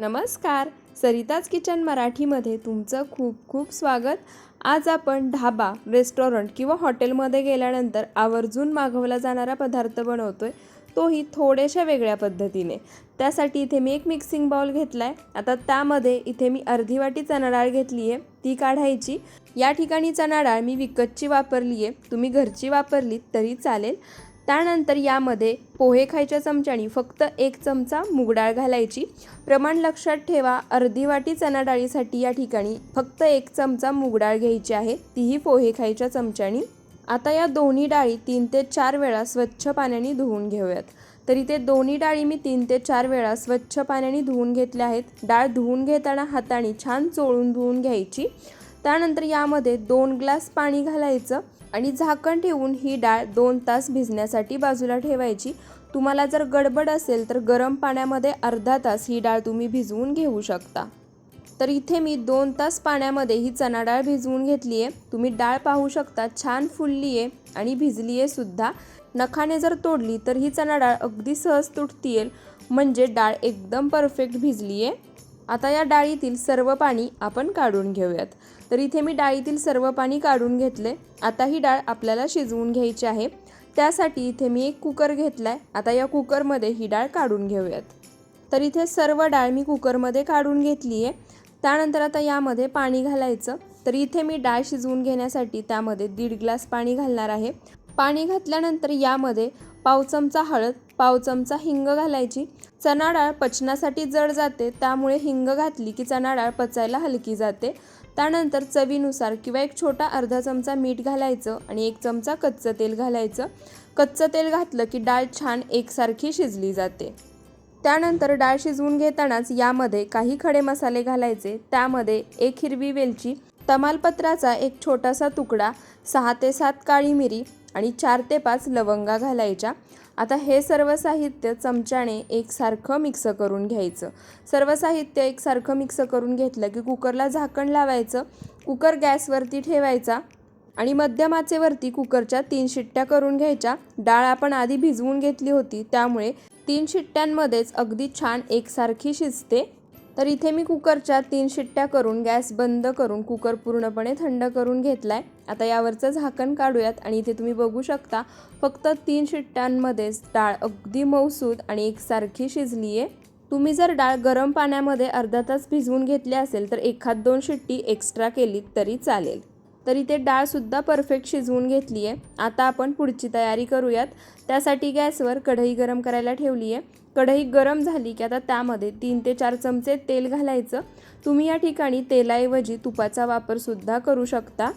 नमस्कार. सरिताज किचन मराठीमध्ये तुमचं खूप खूप स्वागत. आज आपण ढाबा रेस्टॉरंट किंवा हॉटेलमध्ये गेल्यानंतर आवर्जून मागवला जाणारा पदार्थ बनवतो आहे तोही थोड्याशा वेगळ्या पद्धतीने. त्यासाठी इथे मी एक मिक्सिंग बाउल घेतला आहे आता त्यामध्ये इथे मी अर्धी वाटी चणा डाळ घेतली आहे ती काढायची. या ठिकाणी चणा डाळ मी विकतची वापरली आहे तुम्ही घरची वापरली तरी चालेल. त्यानंतर यामध्ये पोहे खायच्या चमच्यानी फक्त एक चमचा मुगडाळ घालायची. प्रमाण लक्षात ठेवा अर्धी वाटी चणा डाळीसाठी या ठिकाणी फक्त एक चमचा मुगडाळ घ्यायची आहे. तीही पोहे खायच्या चमच्यानी. आता या दोन्ही डाळी तीन ते चार वेळा स्वच्छ पाण्याने धुवून घेऊयात. तरी ते दोन्ही डाळी मी तीन ते चार वेळा स्वच्छ पाण्याने धुवून घेतल्या आहेत. डाळ धुवून घेताना हाताने छान चोळून धुवून घ्यायची. त्यानंतर यामध्ये दोन ग्लास पाणी घालायचं. आणि झाकण ठेवून ही डाळ दोन तास भिजण्यासाठी बाजूला ठेवायची. तुम्हाला जर गडबड असेल तर गरम पाण्यामध्ये अर्धा तास ही डाळ तुम्ही भिजवून घेऊ शकता. तर इथे मी दोन तास पाण्यामध्ये ही चणा डाळ भिजवून घेतली आहे तुम्ही डाळ पाहू शकता छान फुलली आहे आणि भिजली आहे सुद्धा. नखाने जर तोडली तर ही चणा डाळ अगदी सहज तुटती म्हणजे डाळ एकदम परफेक्ट भिजली आहे आता या डाळीतील सर्व पाणी आपण काढून घेऊयात. तर इथे मी डाळीतील सर्व पाणी काढून घेतले. आता ही डाळ आपल्याला शिजवून घ्यायची आहे. त्यासाठी इथे मी एक कुकर घेतला आहे आता या कुकरमध्ये ही डाळ काढून घेऊयात. तर इथे सर्व डाळ मी कुकरमध्ये काढून घेतली आहे त्यानंतर आता यामध्ये पाणी घालायचं. तर इथे मी डाळ शिजवून घेण्यासाठी त्यामध्ये दीड ग्लास पाणी घालणार आहे. पाणी घातल्यानंतर यामध्ये पाव चमचा हळद पाव चमचा हिंग घालायची. चणा डाळ पचनासाठी जड जाते त्यामुळे हिंग घातली की चणा डाळ पचायला हलकी जाते. त्यानंतर चवीनुसार किंवा एक छोटा अर्धा चमचा मीठ घालायचं आणि एक चमचा कच्चं तेल घालायचं. कच्चं तेल घातलं की डाळ छान एकसारखी शिजली जाते. त्यानंतर डाळ शिजवून घेतानाच यामध्ये काही खडे मसाले घालायचे. त्यामध्ये एक हिरवी वेलची तमालपत्राचा एक छोटासा तुकडा सहा ते सात काळी मिरी आणि चार ते पाच लवंगा घालायच्या. आता हे सर्व साहित्य चमच्याने एकसारखं मिक्स करून घ्यायचं. सर्व साहित्य एकसारखं मिक्स करून घेतलं की कुकरला झाकण लावायचं कुकर गॅसवरती ठेवायचा आणि मध्यम आचेवरती कुकरच्या तीन शिट्ट्या करून घ्यायच्या. डाळ आपण आधी भिजवून घेतली होती त्यामुळे तीन शिट्ट्यांमध्येच अगदी छान एकसारखी शिजते. तर इथे मी कुकरच्या तीन शिट्ट्या करून गॅस बंद करून कुकर पूर्णपणे थंड करून घेतला आहे आता यावरचं झाकण काढूयात आणि इथे तुम्ही बघू शकता फक्त तीन शिट्ट्यांमध्येच डाळ अगदी मऊसूद आणि एकसारखी शिजली आहे तुम्ही जर डाळ गरम पाण्यामध्ये अर्धा तास भिजवून घेतली असेल तर एखाद दोन शिट्टी एक्स्ट्रा केली तरी चालेल. तर इथे डाळसुद्धा परफेक्ट शिजवून घेतली आहे आता आपण पुढची तयारी करूयात. त्यासाठी गॅसवर कढई गरम करायला ठेवली आहे कढई गरम झाली की आता त्यामध्ये तीन ते चार चमचे तेल घालायचं. तुम्ही या ठिकाणी तेलाऐवजी तुपाचा वापरसुद्धा करू शकता.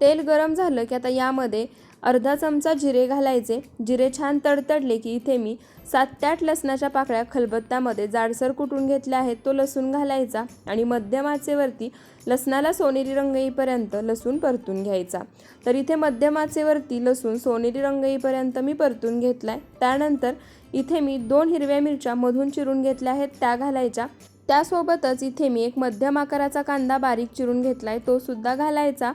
तेल गरम झालं की आता यामध्ये अर्धा चमचा जिरे घालायचे. जिरे छान तडतडले की इथे मी सात ते आठ लसणाच्या पाकळ्या खलबत्त्यामध्ये जाडसर कुटून घेतल्या आहेत. तो लसूण घालायचा आणि मध्यम आचेवरती लसणाला सोनेरी रंग येईपर्यंत लसूण परतून घ्यायचा. तर इथे मध्यम आचेवरती लसूण सोनेरी रंग येईपर्यंत मी परतून घेतला आहे त्यानंतर इथे मी दोन हिरव्या मिरच्या मधून चिरून घेतल्या आहेत. त्या घालायच्या. त्यासोबतच इथे मी एक मध्यम आकाराचा कांदा बारीक चिरून घेतला आहे तो सुद्धा घालायचा.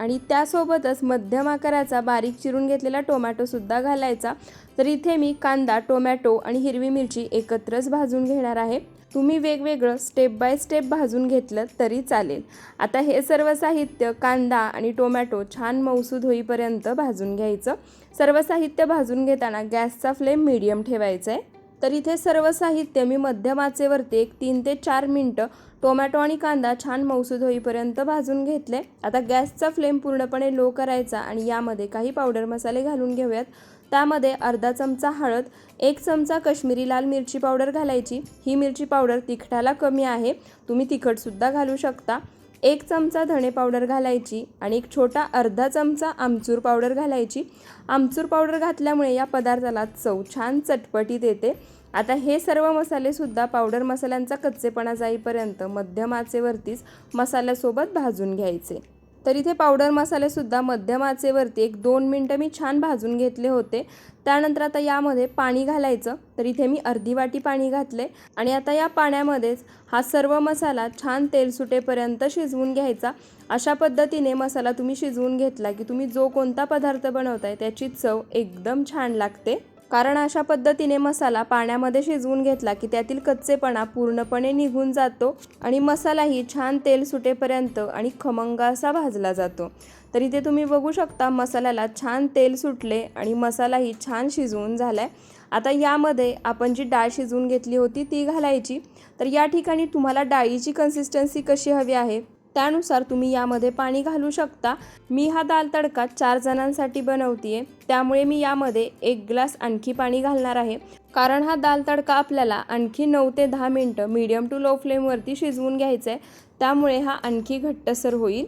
आणि त्यासोबतच मध्यम आकाराचा बारीक चिरून घेतलेला टोमॅटोसुद्धा घालायचा. तर इथे मी कांदा टोमॅटो आणि हिरवी मिरची एकत्रच भाजून घेणार आहे. तुम्ही वेगवेगळं स्टेप बाय स्टेप भाजून घेतलं तरी चालेल. आता हे सर्व साहित्य कांदा आणि टोमॅटो छान मौसूद होईपर्यंत भाजून घ्यायचं. सर्व साहित्य भाजून घेताना गॅसचा फ्लेम मीडियम ठेवायचा आहे. तर इथे सर्व साहित्य मी मध्यम आचेवरती एक तीन ते चार मिनटं टोमॅटो आणि कांदा छान मौसूद होईपर्यंत भाजून घेतले. आता गॅसचा फ्लेम पूर्णपणे लो करायचा आणि यामध्ये काही पावडर मसाले घालून घेऊयात. त्यामध्ये अर्धा चमचा हळद एक चमचा कश्मीरी लाल मिरची पावडर घालायची. ही मिरची पावडर तिखटाला कमी आहे. तुम्ही तिखटसुद्धा घालू शकता. एक चमचा धणे पावडर घालायची आणि एक छोटा अर्धा चमचा आमचूर पावडर घालायची. आमचूर पावडर घातल्यामुळे या पदार्थाला चव छान चटपटीत येते. आता हे सर्व मसालेसुद्धा पावडर मसाल्यांचा कच्चेपणा जाईपर्यंत मध्यम आचेवरतीच मसाल्यासोबत भाजून घ्यायचे. तर इथे पावडर मसालेसुद्धा मध्यम आचेवरती एक दोन मिनटं मी छान भाजून घेतले होते. त्यानंतर आता यामध्ये पाणी घालायचं. तर इथे मी अर्धी वाटी पाणी घातले. आणि आता या पाण्यामध्येच हा सर्व मसाला छान तेल सुटेपर्यंत शिजवून घ्यायचा. अशा पद्धतीने मसाला तुम्ही शिजवून घेतला की तुम्ही जो कोणता पदार्थ बनवताय त्याची चव एकदम छान लागते. कारण अशा पद्धतीने मसाला पाण्यामध्ये शिजवून घेतला की त्यातील कच्चेपणा पूर्णपणे निघून जातो आणि मसालाही छान तेल सुटेपर्यंत आणि खमंग असा भाजला जातो. तर इथे तुम्ही बघू शकता मसाल्याला छान तेल सुटले आणि मसालाही छान शिजवून झाला आहे आता यामध्ये आपण जी डाळ शिजवून घेतली होती ती घालायची. तर या ठिकाणी तुम्हाला डाळीची कन्सिस्टन्सी कशी हवी आहे? त्यानुसार तुम्ही यामध्ये पाणी घालू शकता. मी हा दाल तडका चार जणांसाठी बनवते त्यामुळे मी यामध्ये एक ग्लास आणखी पाणी घालणार आहे. कारण हा दाल तडका आपल्याला आणखी नऊ ते दहा मिनटं मीडियम टू लो फ्लेमवरती शिजवून घ्यायचा आहे त्यामुळे हा आणखी घट्टसर होईल.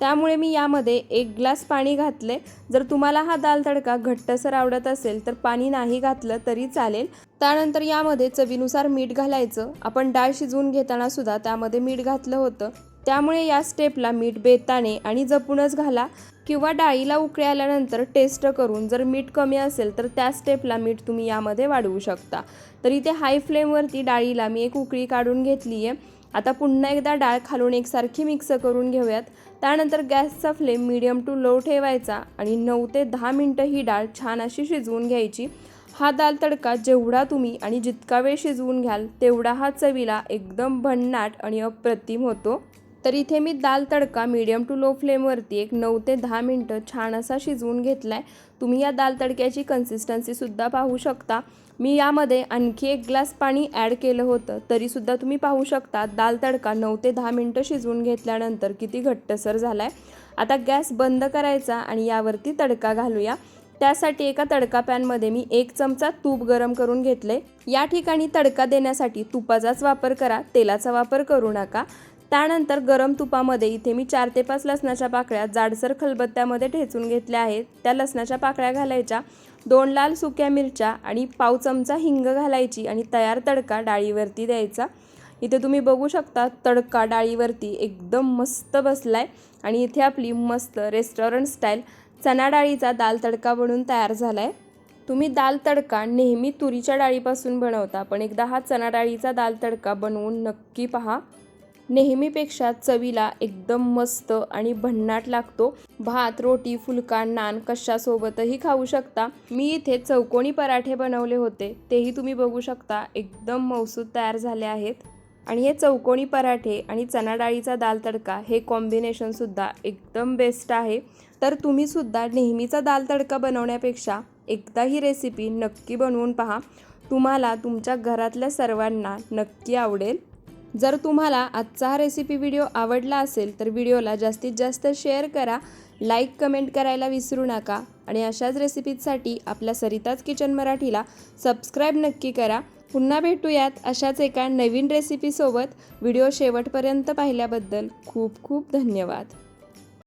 त्यामुळे मी यामध्ये एक ग्लास पाणी घातले जर तुम्हाला हा दाल तडका घट्टसर आवडत असेल तर पाणी नाही घातलं तरी चालेल. त्यानंतर यामध्ये चवीनुसार मीठ घालायचं. आपण डाळ शिजवून घेताना सुद्धा त्यामध्ये मीठ घातलं होतं. त्यामुळे या स्टेपला मीठ बेताने आणि जपूनच घाला किंवा डाळीला उकळी आल्यानंतर टेस्ट करून जर मीठ कमी असेल तर त्या स्टेपला मीठ तुम्ही यामध्ये वाढवू शकता. तर इथे हाय फ्लेमवरती डाळीला मी एक उकळी काढून घेतली आहे आता पुन्हा एकदा डाळ खालून एकसारखी मिक्स करून घेऊयात. त्यानंतर गॅसचा फ्लेम मिडियम टू लो ठेवायचा आणि नऊ ते दहा मिनटं ही डाळ छान अशी शिजवून घ्यायची. हा दाल तडका जेवढा तुम्ही आणि जितका वेळ शिजवून घ्याल तेवढा हा चवीला एकदम भन्नाट आणि अप्रतिम होतो. तर इथे मी दाल तडका मीडियम टू लो फ्लेमवरती एक नऊ ते दहा मिनटं छान असा शिजवून घेतला आहे तुम्ही या दाल तडक्याची कन्सिस्टन्सीसुद्धा पाहू शकता. मी यामध्ये आणखी एक ग्लास पाणी ॲड केलं होतं तरीसुद्धा तुम्ही पाहू शकता दाल तडका नऊ ते दहा मिनटं शिजवून घेतल्यानंतर किती घट्टसर झाला आहे आता गॅस बंद करायचा आणि यावरती तडका घालूया. त्यासाठी एका तडका पॅनमध्ये मी एक चमचा तूप गरम करून घेतले या ठिकाणी तडका देण्यासाठी तुपाचाच वापर करा तेलाचा वापर करू नका. त्यानंतर गरम तुपामध्ये इथे मी चार ते पाच लसणाच्या पाकळ्या जाडसर खलबत्त्यामध्ये ठेचून घेतल्या आहेत. त्या लसणाच्या पाकळ्या घालायच्या. दोन लाल सुक्या मिरच्या आणि पाव चमचा हिंग घालायची आणि तयार तडका डाळीवरती द्यायचा. इथे तुम्ही बघू शकता तडका डाळीवरती एकदम मस्त बसलाय आणि इथे आपली मस्त रेस्टॉरंट स्टाईल चणा डाळीचा दाल तडका बनून तयार झाला आहे तुम्ही दाल तडका नेहमी तुरीच्या डाळीपासून बनवता पण एकदा हा चणा डाळीचा दाल तडका बनवून नक्की पहा. नेहमीपेक्षा चवीला एकदम मस्त आणि भन्नाट लागतो. भात रोटी फुलका नान कशासोबतही खाऊ शकता. मी इथे चौकोनी पराठे बनवले होते. तेही तुम्ही बघू शकता. एकदम मौसूद तयार झाले आहेत. आणि हे चौकोनी पराठे आणि चना डाळीचा दाल तडका हे कॉम्बिनेशनसुद्धा एकदम बेस्ट आहे. तर तुम्हीसुद्धा नेहमीचा दाल तडका बनवण्यापेक्षा एकदा ही रेसिपी नक्की बनवून पहा. तुम्हाला तुमच्या घरातल्या सर्वांना नक्की आवडेल. जर तुम्हाला आजचा हा रेसिपी व्हिडिओ आवडला असेल तर व्हिडिओला जास्तीत जास्त शेअर करा. लाईक कमेंट करायला विसरू नका. आणि अशाच रेसिपीजसाठी आपल्या सरिताज किचन मराठीला सबस्क्राईब नक्की करा. पुन्हा भेटूयात अशाच एका नवीन रेसिपीसोबत व्हिडिओ शेवटपर्यंत पाहिल्याबद्दल खूप खूप धन्यवाद.